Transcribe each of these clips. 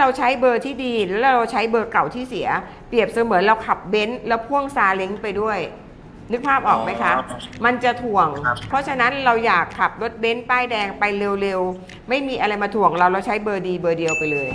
เราใช้เบอร์ที่ดีแล้วเราใช้เบอร์เก่าที่เสีย เปรียบเสมือนเราขับเบนซ์แล้วพ่วงซาเล้งไปด้วย นึกภาพออกไหมคะ อ๋อมันจะถ่วง ครับ เพราะฉะนั้นเราอยากขับรถเบนซ์ป้ายแดงไปเร็วๆ ไม่มีอะไรมาถ่วงเราเราใช้เบอร์ดีเบอร์เดียวไปเลย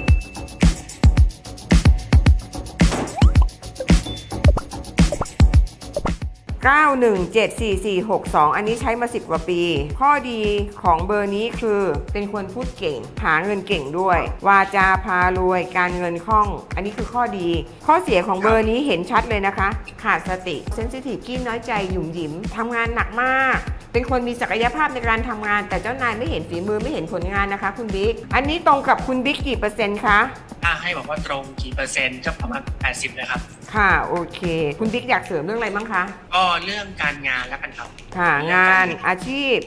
9174462อันนี้ใช้มา 10 กว่าปี ข้อดีของเบอร์นี้คือเป็นคนพูดเก่ง หาเงินเก่งด้วย วาจาพารวย การเงินคล่อง อันนี้คือข้อดี ข้อเสียของเบอร์นี้เห็นชัดเลยนะคะ ขาดสติเซนซิทีฟกี้น้อยใจหยุ่มหยิมทำงานหนักมาก เป็นคนมีศักยภาพในการทำงาน แต่เจ้านายไม่เห็นฝีมือไม่เห็นผลงานนะคะ คุณบิ๊ก อันนี้ตรงกับคุณบิ๊กกี่เปอร์เซ็นต์คะถ้าให้บอกว่าตรงกี่เปอร์เซ็นต์ก็ประมาณ 80เลยครับ ค่ะ โอเค คุณบิ๊กอยากเสริมเรื่องอะไรบ้างคะ ก็เรื่องการงานแล้วกันครับ ค่ะ งานอาชีพ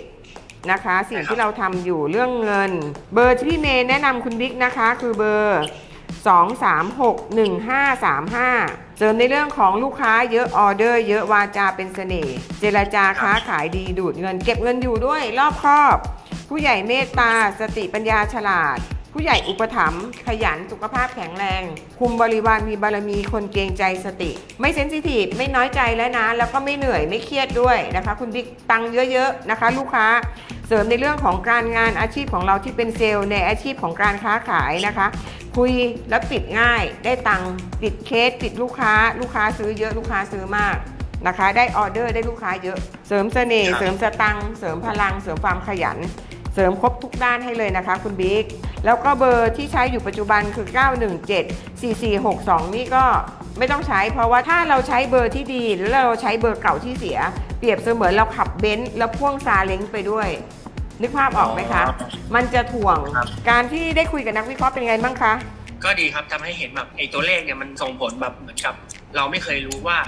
นะคะ สิ่งที่เราทำอยู่เรื่องเงิน เบอร์ที่พี่เมย์แนะนำคุณบิ๊กนะคะ คือเบอร์ 2 3 6 1 5 3 5เสริมในเรื่องของลูกค้าเยอะออเดอร์ เยอะวาจาเป็นเสน่ห์เจรจาค้าขายดีดูดเงิน เก็บเงินอยู่ด้วยรอบครอบ ผู้ใหญ่เมตตาสติปัญญาฉลาด ผู้ใหญ่อุปถัมภ์ขยันสุขภาพแข็งแรง คุมบริวารมีบารมีคนเกรงใจสติ ไม่เซนซิทีฟไม่น้อยใจแล้วนะ แล้วก็ไม่เหนื่อยไม่เครียดด้วยนะคะ คุณบิ๊กตังค์เยอะๆนะคะ ลูกค้าเสริมในเรื่องของการงานอาชีพของเราที่เป็นเซลล์ในอาชีพของการค้าขายนะคะ คุยแล้วปิดง่ายได้ตังค์ปิดเคสปิดลูกค้า ลูกค้าซื้อเยอะลูกค้าซื้อมากนะคะ ได้ออเดอร์ได้ลูกค้าเยอะ เสริมเสน่ห์ครับเสริมสตังค์เสริมพลัง เสริมความขยัน เสริมครบทุกด้านให้เลยนะคะ คุณบิ๊ก แล้วก็เบอร์ที่ใช้อยู่ปัจจุบันคือ 917 4462 นี่ก็ไม่ต้องใช้เพราะว่าถ้าเราใช้เบอร์ที่ดี แล้วเราใช้เบอร์เก่าที่เสีย เปรียบเสมือนเราขับเบนซ์แล้วพ่วงซาเล้งไปด้วย นึกภาพออกไหมคะ มันจะถ่วงครับการที่ได้คุยกับนักวิเคราะห์เป็นไงบ้างคะก็ดีครับทำให้เห็นแบบไอ้ตัวเลขเนี่ยมันส่งผลแบบเหมือนกับ เราไม่เคยรู้ว่า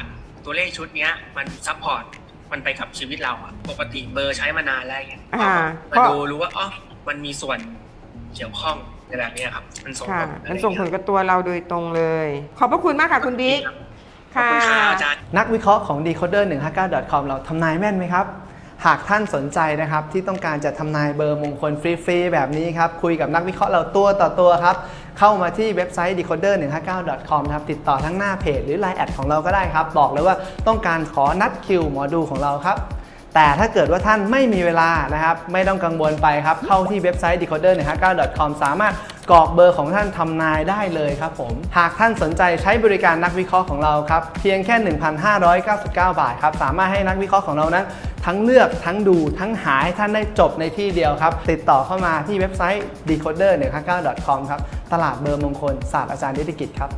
ตัวเลขชุดเนี้ยมันซัพพอร์ต มันไปกับชีวิตเราอะปกติเบอร์ใช้มานานแล้วอย่างเงี้ยอ่า มาดูรู้ว่าอ๋อมันมีส่วนเกี่ยวข้องในแบบเนี้ยครับ มันส่งค่ะผลอะไรมันส่งผลกับตัวเราโดยตรงเลย ขอบพระคุณมากค่ะคุณบิ๊ก ขอบคุณครับอาจารย์ นักวิเคราะห์ของ decoder 159 com เราทำนายแม่นไหมครับ หากท่านสนใจนะครับที่ต้องการจะทำนายเบอร์มงคลฟรีๆแบบนี้ครับคุยกับนักวิเคราะห์เราตัวต่อตัวครับเข้ามาที่เว็บไซต์ decoder 159 com ครับติดต่อทั้งหน้าเพจหรือ Line แอดของเราก็ได้ครับ บอกเลยว่าต้องการขอนัดคิวหมอดูของเราครับ แต่ถ้าเกิดว่าท่านไม่มีเวลานะครับไม่ต้องกังวลไปครับเข้าที่เว็บไซต์ decoder 159 com สามารถ กรอกเบอร์ของท่านทำนายได้เลยครับผม หากท่านสนใจใช้บริการนักวิเคราะห์ของเราครับ เพียงแค่ 1,599 บาทครับ สามารถให้นักวิเคราะห์ของเรานั้น ทั้งเลือกทั้งดูทั้งหาให้ท่านได้จบในที่เดียวครับ ติดต่อเข้ามาที่เว็บไซต์ decoder 159 com ครับ ตลาดเบอร์มงคลศาสตร์อาจารย์ดิติกิจครับ